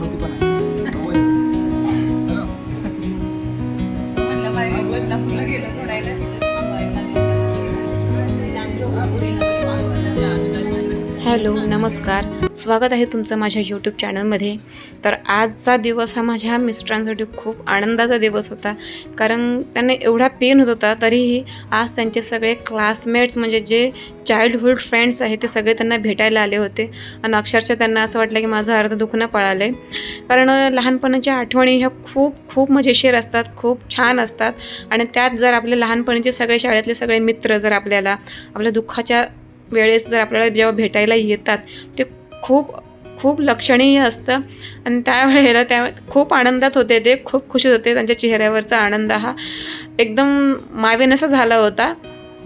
मारुती पण आहे म्हणलं हॅलो नमस्कार. स्वागत आहे तुमचं माझ्या यूट्यूब चॅनलमध्ये तर आजचा दिवस हा माझ्या मिस्टरांसाठी खूप आनंदाचा दिवस होता. कारण त्यांना एवढा पेन होत होता तरीही आज त्यांचे सगळे क्लासमेट्स म्हणजे जे चाइल्डहुड फ्रेंड्स आहेत ते सगळे त्यांना भेटायला आले होते. आणि अक्षरशः त्यांना असं वाटलं की माझं अर्ध दुखणं पळालं आहे कारण लहानपणाच्या आठवणी ह्या खूप खूप मजेशीर असतात खूप छान असतात. आणि त्यात जर आपले लहानपणीचे सगळे शाळेतले सगळे मित्र जर आपल्याला आपल्या दुःखाच्या वेळेस जर आपल्याला जेव्हा भेटायला येतात ते खूप खूप लक्षणीय असतं. आणि त्यावेळेला त्या खूप आनंदात होते ते खूप खुशीत होते. त्यांच्या चेहऱ्यावरचा आनंद हा एकदम मावेनसा झाला होता.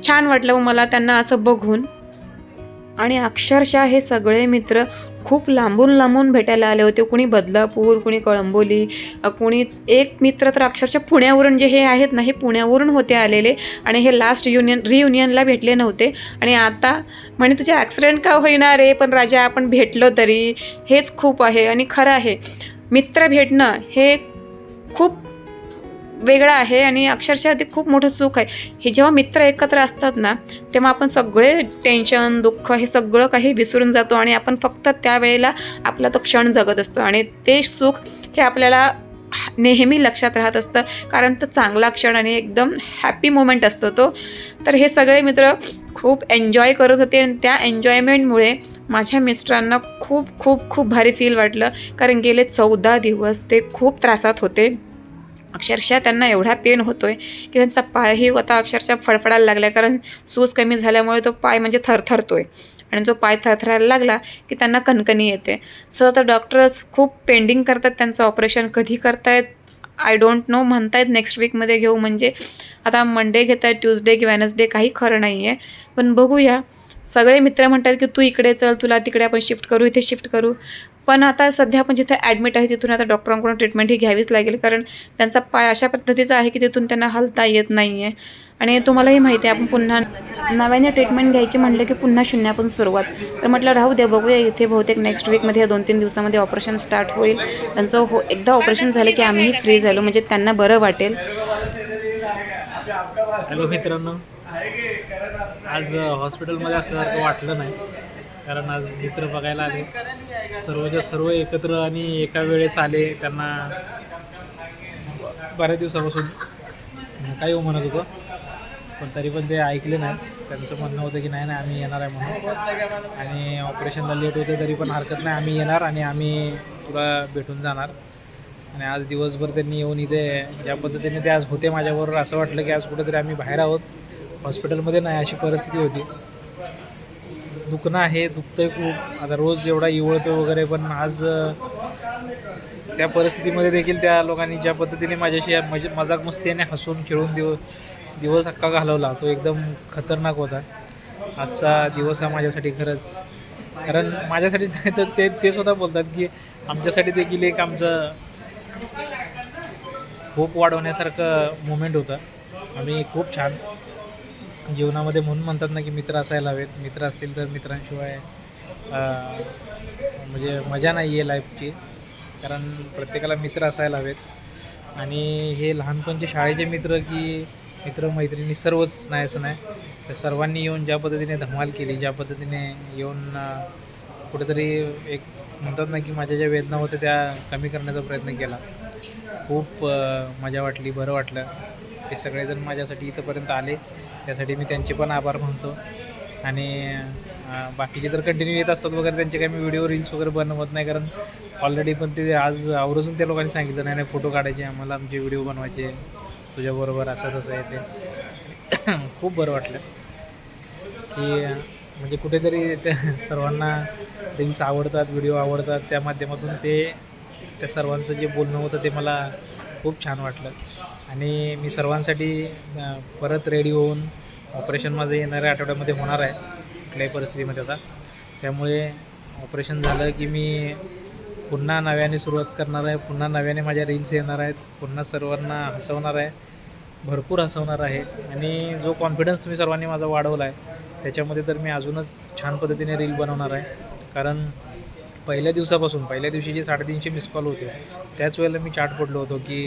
छान वाटलं मला त्यांना असं बघून. आणि अक्षरशः हे सगळे मित्र खूप लांबून लांबून भेटायला आले होते. कुणी बदलापूर कुणी कळंबोली कुणी एक मित्र तर अक्षरशः पुण्यावरून जे हे आहेत ना हे पुण्यावरून होते आलेले आणि हे लास्ट युनियन रियुनियनला भेटले नव्हते. आणि आता म्हणे तुझे ॲक्सिडेंट का होईना रे? पण राजा आपण भेटलो तरी. हेच खूप आहे आणि खरं आहे. मित्र भेटणं हे खूप वेगळं आहे आणि अक्षरशः ते खूप मोठं सुख आहे. हे जेव्हा मित्र एकत्र असतात ना तेव्हा आपण सगळे टेन्शन दुःख हे सगळं काही विसरून जातो आणि आपण फक्त त्यावेळेला आपला तो क्षण जगत असतो. आणि ते सुख हे आपल्याला नेहमी लक्षात राहत असतं. कारण तो चांगला क्षण आणि एकदम हॅपी मोमेंट असतो तो. तर हे सगळे मित्र खूप एन्जॉय करत होते आणि त्या एन्जॉयमेंटमुळे माझ्या मिस्टरांना खूप खूप खूप भारी फील वाटलं. कारण गेले चौदा दिवस ते खूप त्रासात होते. अक्षरशः त्यांना एवढा पेन होतोय की त्यांचा पायही आता अक्षरशः फडफडायला लागला कारण सूज कमी झाल्यामुळे तो पाय म्हणजे थरथरतोय. आणि जो पाय थरथरायला लागला की त्यांना कणकणी येते. सो आता डॉक्टर्स खूप पेंडिंग करतात त्यांचं ऑपरेशन कधी करतायत? आय डोंट नो म्हणतायत नेक्स्ट वीकमध्ये घेऊ. म्हणजे आता मंडे घेत आहेत ट्यूजडे की वेनसडे काही खरं नाही आहे पण बघूया. सगळे मित्र म्हणतात की तू इकडे चल तुला तिकडे आपण शिफ्ट करू इथे शिफ्ट करू. पण आता सध्या आपण जिथे ॲडमिट आहे तिथून आता डॉक्टरांकडून ट्रीटमेंट ही घ्यावीच लागेल. कारण त्यांचा पाय अशा पद्धतीचा आहे की तिथून त्यांना हलता येत नाही आहे आणि तुम्हालाही माहिती आहे आपण पुन्हा नव्याने ट्रीटमेंट घ्यायची म्हणलं की पुन्हा शून्यापासून सुरुवात. तर म्हटलं राहू दे बघूया इथे बहुतेक नेक्स्ट वीकमध्ये या दोन तीन दिवसामध्ये ऑपरेशन स्टार्ट होईल. त्यांचं हो एकदा ऑपरेशन झालं की आम्हीही फ्री झालो म्हणजे त्यांना बरं वाटेल. हॅलो मित्रांनो. आज हॉस्पिटलमध्ये असल्यासारखं वाटलं नाही. कारण आज मित्र बघायला आले. सर्वच्या सर्व एकत्र आणि एका वेळेस आले. त्यांना बऱ्याच दिवसापासून काही म्हणत होतो. पण तरी पण ते ऐकले नाही त्यांचं म्हणणं होतं की नाही नाही आम्ही येणार आहे म्हणून. आणि ऑपरेशनला लेट होते तरी पण हरकत नाही. आम्ही येणार आणि आम्ही तुला भेटून जाणार. आणि आज दिवसभर त्यांनी येऊन इथे ज्या पद्धतीने ते आज होते माझ्याबरोबर असं वाटलं की आज कुठेतरी आम्ही बाहेर आहोत. हॉस्पिटलमध्ये नाही अशी परिस्थिती होती. दुखणं आहे दुखतंय खूप. आता रोज जेवढा इवळतो वगैरे पण आज त्या परिस्थितीमध्ये देखील त्या लोकांनी ज्या पद्धतीने माझ्याशी मज मजाक मस्तीने हसून खेळून दिव दिवस हक्का घालवला तो एकदम खतरनाक होता. आजचा दिवस हा माझ्यासाठी खरंच कारण माझ्यासाठी नाही तर ते ते स्वतः बोलतात की आमच्यासाठी देखील एक आमचं होप वाढवण्यासारखं मुमेंट होतं. आम्ही खूप छान जीवनामध्ये म्हणून म्हणतात ना की मित्र असायला हवेत. मित्र असतील तर मित्रांशिवाय म्हणजे मजा नाही आहे लाईफची कारण प्रत्येकाला मित्र असायला हवेत. आणि हे लहानपणचे शाळेचे मित्र की मित्रमैत्रिणी सर्वच नाही असं नाही. तर सर्वांनी येऊन ज्या पद्धतीने धमाल केली ज्या पद्धतीने येऊन कुठेतरी एक म्हणतात ना की माझ्या ज्या वेदना होत्या त्या कमी करण्याचा प्रयत्न केला. खूप मजा वाटली बरं वाटलं. ते सगळेजण माझ्यासाठी इथंपर्यंत आले. त्यासाठी मी त्यांचे पण आभार मानतो. आणि बाकीचे तर कंटिन्यू येत असतात वगैरे त्यांचे काही मी व्हिडिओ रील्स वगैरे बनवत नाही. कारण ऑलरेडी पण ते आज आवर्जून त्या लोकांनी सांगितलं नाही नाही फोटो काढायचे आम्हाला आमचे व्हिडिओ बनवायचे. तुझ्याबरोबर असं तसं आहे ते. खूप बरं वाटलं. की म्हणजे कुठेतरी त्या सर्वांना रील्स आवडतात व्हिडिओ आवडतात. त्या माध्यमातून ते त्या सर्वांचं जे बोलणं होतं ते मला खूप छान वाटलं. आणि मी सर्वांसाठी परत रेडी होऊन ऑपरेशन माझं येणाऱ्या आठवड्यामध्ये होणार आहे कुठल्याही परिस्थितीमध्ये आता. त्यामुळे ऑपरेशन झालं की मी पुन्हा नव्याने सुरुवात करणार आहे पुन्हा नव्याने माझ्या रील्स येणार आहेत पुन्हा सर्वांना हसवणार आहे भरपूर हसवणार आहे. आणि जो कॉन्फिडन्स तुम्ही सर्वांनी माझा वाढवला आहे त्याच्यामध्ये तर मी अजूनच छान पद्धतीने रील बनवणार आहे. कारण पहिल्या दिवसापासून पहिल्या दिवशी जे साडेतीनशे मिस कॉल होते त्याच वेळेला मी चाट पडलो होतो की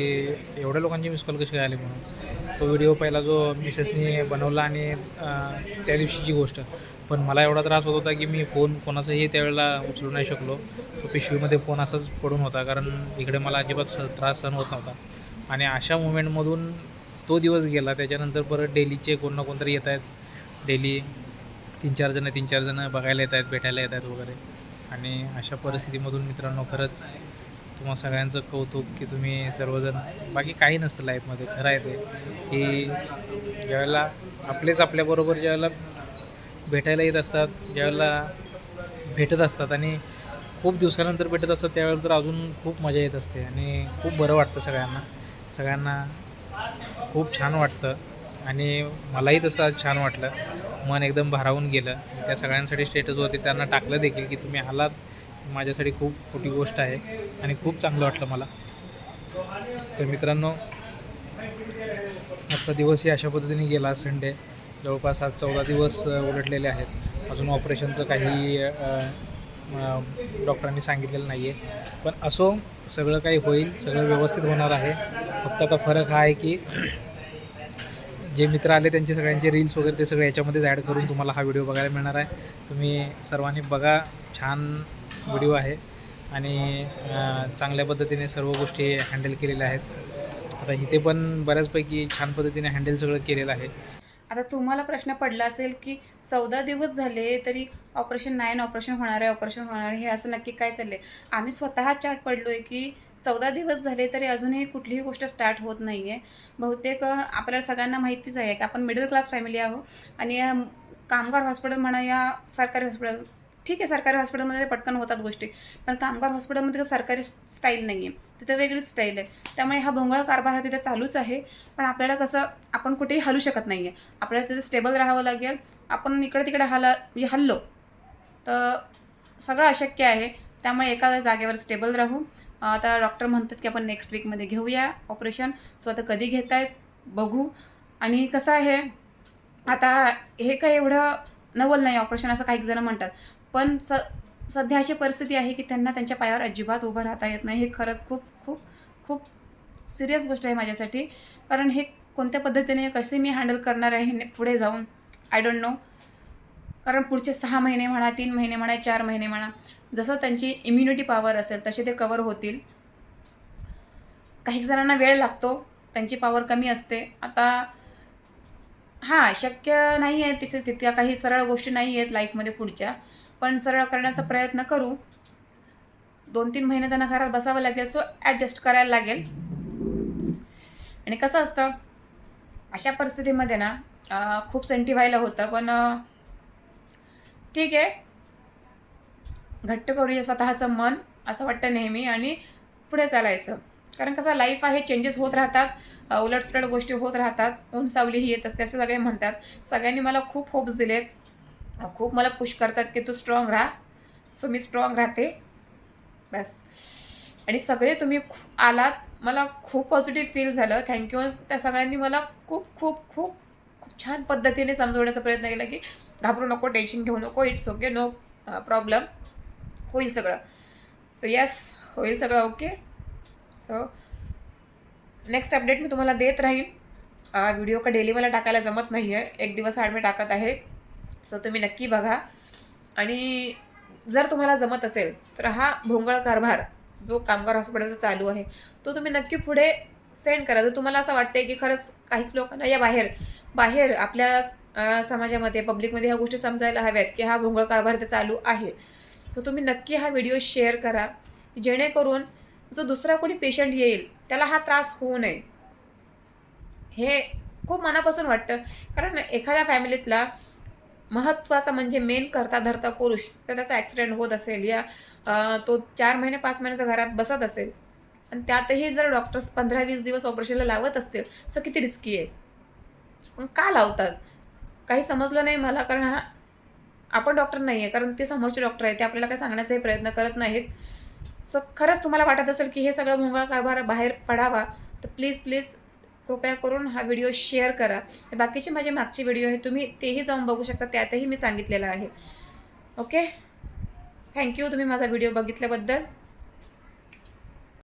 एवढ्या लोकांचे मिस कॉल कसे आले म्हणून. तो व्हिडिओ पहिला जो मिसेसने बनवला आणि त्या दिवशीची गोष्ट. पण मला एवढा त्रास होत होता की मी फोन कोणाचाही त्यावेळेला उचलू नाही शकलो. तो पिशवीमध्ये फोन असाच पडून होता कारण इकडे मला अजिबात स त्रास सहन होत नव्हता. आणि अशा मुमेंटमधून तो दिवस गेला. त्याच्यानंतर परत डेलीचे कोण ना कोणतरी येत आहेत. डेली तीन चार जणं तीन चार जणं बघायला येत आहेत भेटायला येत आहेत वगैरे. आणि अशा परिस्थितीमधून मित्रांनो खरंच तुम्हा सगळ्यांचं कौतुक की तुम्ही सर्वजण बाकी काही नसतं लाईफमध्ये खरं आहे ते की ज्यावेळेला आपलेच आपल्याबरोबर ज्यावेळेला भेटायला येत असतात ज्यावेळेला भेटत असतात आणि खूप दिवसानंतर भेटत असतात त्यावेळेला तर अजून खूप मजा येत असते आणि खूप बरं वाटतं सगळ्यांना. सगळ्यांना खूप छान वाटतं. आणि मलाही तसं छान वाटलं. मन एकदम भारावून गेलं. त्या सगळ्यांसाठी स्टेटसवरती त्यांना टाकलं देखील की तुम्ही आलात. माझ्यासाठी खूप मोठी गोष्ट आहे आणि खूप चांगलं वाटलं मला. तर मित्रांनो आजचा दिवसही अशा पद्धतीने गेला संडे. जवळपास आज चौदा दिवस उलटलेले आहेत. अजून ऑपरेशनचं काही डॉक्टरांनी सांगितलेलं नाही आहे पण असो सगळं काही होईल सगळं व्यवस्थित होणार आहे. फक्त आता फरक हा आहे की जे मित्र आले त्यांचे सगळ्यांचे रील्स वगैरे ते सगळे याच्यामध्येच ॲड करून तुम्हाला हा व्हिडिओ बघायला मिळणार आहे. तुम्ही सर्वांनी बघा छान व्हिडिओ आहे. आणि चांगल्या पद्धतीने सर्व गोष्टी हँडल केलेल्या आहेत. आता इथे पण बऱ्याचपैकी छान पद्धतीने हँडल सगळं केलेलं आहे. आता तुम्हाला प्रश्न पडला असेल की चौदा दिवस झाले तरी ऑपरेशन नाही ऑपरेशन होणार आहे ऑपरेशन होणार आहे हे असं नक्की काय चाललंय? आम्ही स्वतः चाट पडलो आहे की चौदा दिवस झाले तरी अजूनही कुठलीही गोष्ट स्टार्ट होत नाही आहे बहुतेक आपल्याला सगळ्यांना माहितीच आहे की आपण मिडल क्लास फॅमिली आहोत आणि कामगार हॉस्पिटल म्हणा या सरकारी हॉस्पिटल ठीक आहे सरकारी हॉस्पिटलमध्ये पटकन होतात गोष्टी पण कामगार हॉस्पिटलमध्ये तर सरकारी स्टाईल नाही आहे तिथे वेगळीच स्टाईल आहे. त्यामुळे हा भोंगळ कारभार हा तिथे चालूच आहे. पण आपल्याला कसं आपण कुठेही हलू शकत नाही आहे आपल्याला तिथे स्टेबल राहावं लागेल. आपण इकडे तिकडे म्हणजे हला हल्लो तर सगळं अशक्य आहे. त्यामुळे एका जागेवर स्टेबल राहू. आता डॉक्टर म्हणतात की आपण नेक्स्ट वीकमध्ये घेऊया ऑपरेशन सो आता कधी घेत आहेत बघू. आणि कसं आहे आता हे काय एवढं नवल नाही ऑपरेशन असं काही जण म्हणतात. पण स सध्या अशी परिस्थिती आहे की त्यांना त्यांच्या पायावर अजिबात उभं राहता येत नाही. हे खरंच खूप खूप खूप सिरियस गोष्ट आहे माझ्यासाठी. कारण हे कोणत्या पद्धतीने कसे मी हँडल करणार आहे हे पुढे जाऊन आय डोंट नो कारण पुढचे सहा महिने म्हणा तीन महिने म्हणा चार महिने म्हणा जसं त्यांची इम्युनिटी पॉवर असेल तसे ते कवर होतील. काही जणांना वेळ लागतो त्यांची पॉवर कमी असते. आता हां शक्य नाही आहे तिथे तितक्या काही सरळ गोष्टी नाही आहेत लाईफमध्ये पुढच्या. पण सरळ करण्याचा प्रयत्न करू. दोन तीन महिने त्यांना घरात बसावं लागेल सो ॲडजस्ट करायला लागेल. आणि कसं असतं अशा परिस्थितीमध्ये ना खूप सेंटी व्हायला होतं पण ठीक आहे. घट्ट करूया स्वतःचं मन असं वाटतं नेहमी आणि पुढे चालायचं. कारण कसं लाईफ आहे चेंजेस होत राहतात उलटसुलट गोष्टी होत राहतात ऊन सावलीही येत असते असं सगळे म्हणतात. सगळ्यांनी मला खूप होप्स दिलेत. खूप मला पुश करतात की तू स्ट्रॉंग राहा. सो मी स्ट्रॉंग राहते. बस. आणि सगळे तुम्ही खू- आलात मला खूप पॉझिटिव्ह फील झालं. थँक्यू त्या सगळ्यांनी मला खूप खूप खूप खूप छान पद्धतीने समजवण्याचा प्रयत्न केला की घाबरू नको टेन्शन घेऊ नको इट्स ओके नो प्रॉब्लेम होईल सगळं. सो येस होईल सगळं ओके सो नेक्स्ट अपडेट मी तुम्हाला देत राहीन व्हिडिओ का डेली मला टाकायला जमत नाही आहे एक दिवस आड मी टाकत आहे. सो तुम्ही नक्की बघा. आणि जर तुम्हाला जमत असेल तर हा भोंगळ कारभार जो कामगार हॉस्पिटलचा चालू आहे तो तुम्ही नक्की पुढे सेंड करा. जर तुम्हाला असं वाटतंय की खरंच काही लोकांना या बाहेर बाहेर आपल्या समाजामध्ये पब्लिकमध्ये ह्या गोष्टी समजायला हव्यात की हा भोंगळ कारभार ते चालू आहे. सो तुम्ही नक्की हा व्हिडिओ शेअर करा जेणेकरून जो दुसरा कोणी पेशंट येईल त्याला हा त्रास होऊ नये. हे खूप मनापासून वाटतं. कारण एखाद्या फॅमिलीतला महत्त्वाचा म्हणजे मेन करता धरता पुरुष तर त्याचा ॲक्सिडेंट होत असेल या तो चार महिने पाच महिन्याच्या घरात बसत असेल आणि त्यातही जर डॉक्टर्स पंधरा वीस दिवस ऑपरेशनला लावत असतील सो किती रिस्की आहे. पण का लावतात? काही समजलं नाही मला कारण हा आपण डॉक्टर नाही आहे कारण ते समोरचे डॉक्टर आहेत ते आपल्याला काय सांगण्याचाही प्रयत्न करत नाहीत. सो खरंच तुम्हाला वाटत असेल की हे सगळं भोंगळ कारभार बाहेर पडावा तर प्लीज प्लीज कृपया करून हा व्हिडिओ शेअर करा. बाकीचे माझे मागचे व्हिडिओ आहे तुम्ही तेही जाऊन बघू शकता त्यातही मी सांगितलेलं आहे. ओके थँक्यू तुम्ही माझा व्हिडिओ बघितल्याबद्दल.